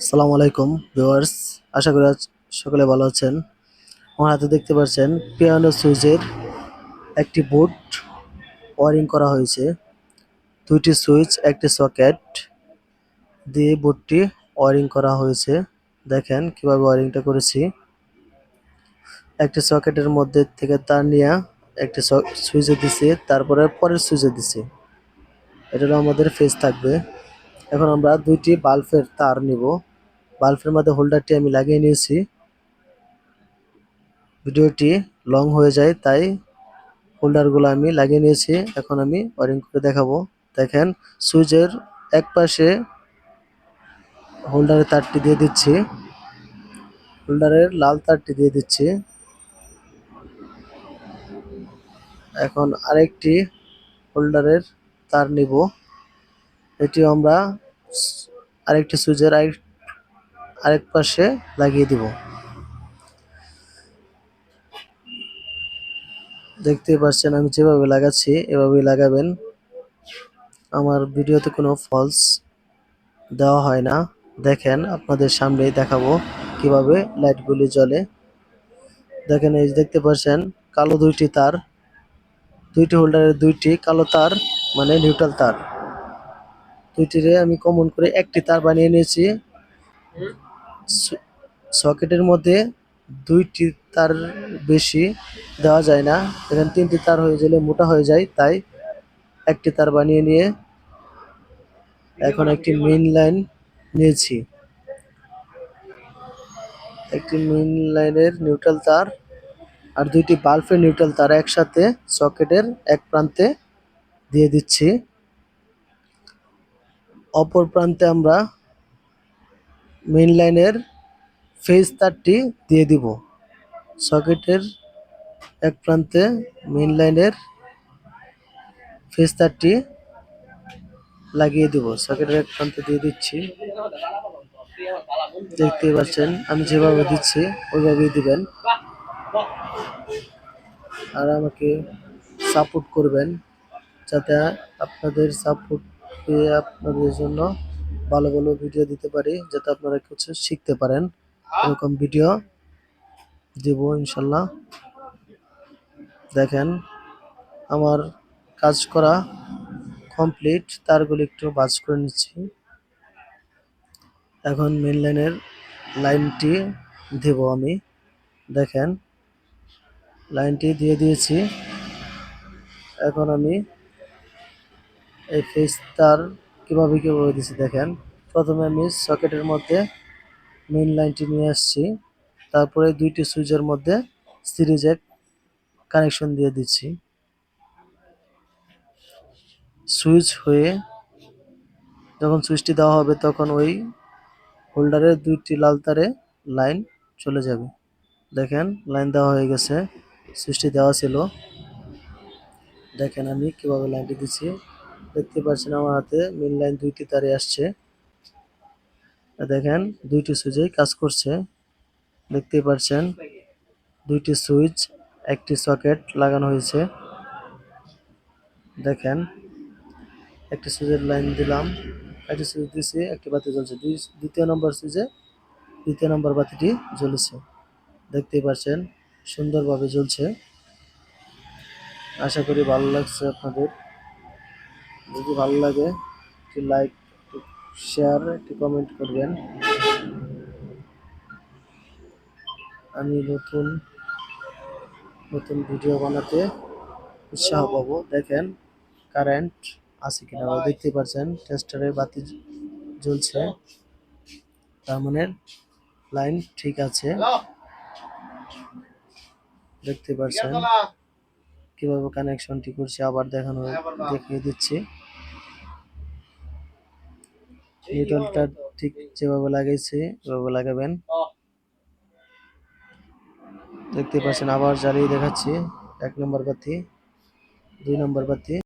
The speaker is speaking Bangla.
আসসালামু আলাইকুম, ভিউয়ার্স। আশা করি সকলে ভালো আছেন। আমার হাতে দেখতে পাচ্ছেন পিয়ানো সুইচের একটি বোর্ড ওয়ারিং করা হয়েছে। দুইটি সুইচ, একটি সকেট দিয়ে বোর্ডটি ওয়ারিং করা হয়েছে। দেখেন কীভাবে ওয়ারিংটা করেছি। একটি সকেটের মধ্যে থেকে তার নিয়ে একটি সুইচে দিছি, তারপরে পরের সুইচে দিছি। এটা আমাদের ফেস থাকবে। এখন আমরা দুইটি বাল্বের তার নিব। বাল্বের মধ্যে হোল্ডারটি আমি লাগিয়ে নিয়েছি। ভিডিওটি লং হয়ে যায়, তাই হোল্ডারগুলো আমি লাগিয়ে নিয়েছি। এখন আমি ওয়ারিং করে দেখাবো। দেখেন, সুইচের এক পাশে হোল্ডারের তারটি দিয়ে দিচ্ছি। হোল্ডারের লাল তারটি দিয়ে দিচ্ছি। এখন আরেকটি হোল্ডারের তার নিব। এটি আমরা আরেকটি সুইচের আরেক আরেক পাশে লাগিয়ে দিব। দেখতে পাচ্ছেন, আমি যেভাবে লাগাচ্ছি, এভাবেই লাগাবেন। আমার ভিডিওতে কোনো ফলস দেওয়া হয় না। দেখেন, আপনাদের সামনেই দেখাবো কীভাবে লাইটগুলি জ্বলে। দেখেন, এই দেখতে পাচ্ছেন, কালো দুইটি তার। দুইটি হোল্ডারের দুইটি কালো তার মানে নিউট্রাল তার। দুইটিরে আমি কমন করে একটি তার বানিয়ে নিয়েছি। সকেটের মধ্যে দুইটি তার বেশি দেওয়া যায় না। এখানে তিনটি তার হয়ে গেলে মোটা হয়ে যায়, তাই একটি তার বানিয়ে নিয়ে এখন একটি মেন লাইন নিয়েছি। একটি মেন লাইনের নিউট্রাল তার আর দুইটি বাল্বের নিউট্রাল তার একসাথে সকেটের এক প্রান্তে দিয়ে দিচ্ছি। অপর প্রান্তে আমরা মেন লাইনের ফেজ তারটি দিয়ে দিব। সকেটের এক প্রান্তে মেন লাইনের ফেজ তারটি লাগিয়ে দিব। সকেটের এক প্রান্তে দিয়ে দিচ্ছি। দেখতেই পাচ্ছেন, আমি যেভাবে দিচ্ছি, ওইভাবেই দিবেন। আর আমাকে সাপোর্ট করবেন, যাতে আপনাদের সাপোর্ট পেয়ে আপনাদের জন্য ভালো ভালো ভিডিও দিতে পারি, যাতে আপনারা কিছু শিখতে পারেন। এরকম ভিডিও দেব ইনশাল্লাহ। দেখেন, আমার কাজ করা কমপ্লিট তারগুলি একটু বাজ করে নিচ্ছি। এখন মেন লাইনের লাইনটি দেব আমি। দেখেন লাইনটি দিয়ে দিয়েছি। এখন আমি এই ফেস তার কীভাবে কীভাবে দিচ্ছি দেখেন। প্রথমে আমি সকেটের মধ্যে মেন লাইনটি নিয়ে আসছি। তারপরে দুইটি সুইচের মধ্যে সিরিজে কানেকশন দিয়ে দিচ্ছি। সুইচ হয়ে যখন সুইচটি দেওয়া হবে তখন ওই হোল্ডারের দুইটি লাল তারে লাইন চলে যাবে। দেখেন লাইন দেওয়া হয়ে গেছে। সুইচটি দেওয়া ছিল। দেখেন আমি কীভাবে লাইনটি দিচ্ছি। দেখতে পাচ্ছেন আমার হাতে মেন লাইন দুইটি তারে আসছে। দেখেন, দুইটি সুইচেই কাজ করছে। দেখতে পাচ্ছেন, দুইটি সুইচ একটি সকেট লাগানো হয়েছে। দেখেন, একটি সুইচের লাইন দিলাম, একটি সুইচ দিয়েছি একটি বাতি জ্বলছে। দ্বিতীয় নম্বর সুইচে দ্বিতীয় নম্বর বাতিটি জ্বলেছে। দেখতেই পাচ্ছেন, সুন্দরভাবে জ্বলছে। আশা করি ভালো লাগছে আপনাদের। যদি ভালো লাগে, একটি লাইক একটি শেয়ার একটি কমেন্ট করবেন। আমি নতুন নতুন ভিডিও বানাতে উৎসাহ পাবো। দেখেন কারেন্ট আছে কিনা দেখতে পাচ্ছেন টেস্টারের বাতি জ্বলছে। তার মানে লাইন ঠিক আছে। দেখতে পাচ্ছেন। কীভাবে কানেকশনটি করছি, আবার দেখানো দেখিয়ে দিচ্ছি। নিউট্রালটা ঠিক যেভাবে লাগাইছি এভাবে লাগাবেন। দেখতে পাচ্ছেন, আবার জ্বালিয়ে দেখাচ্ছি। এক নম্বর বাতি, দুই নম্বর বাতি।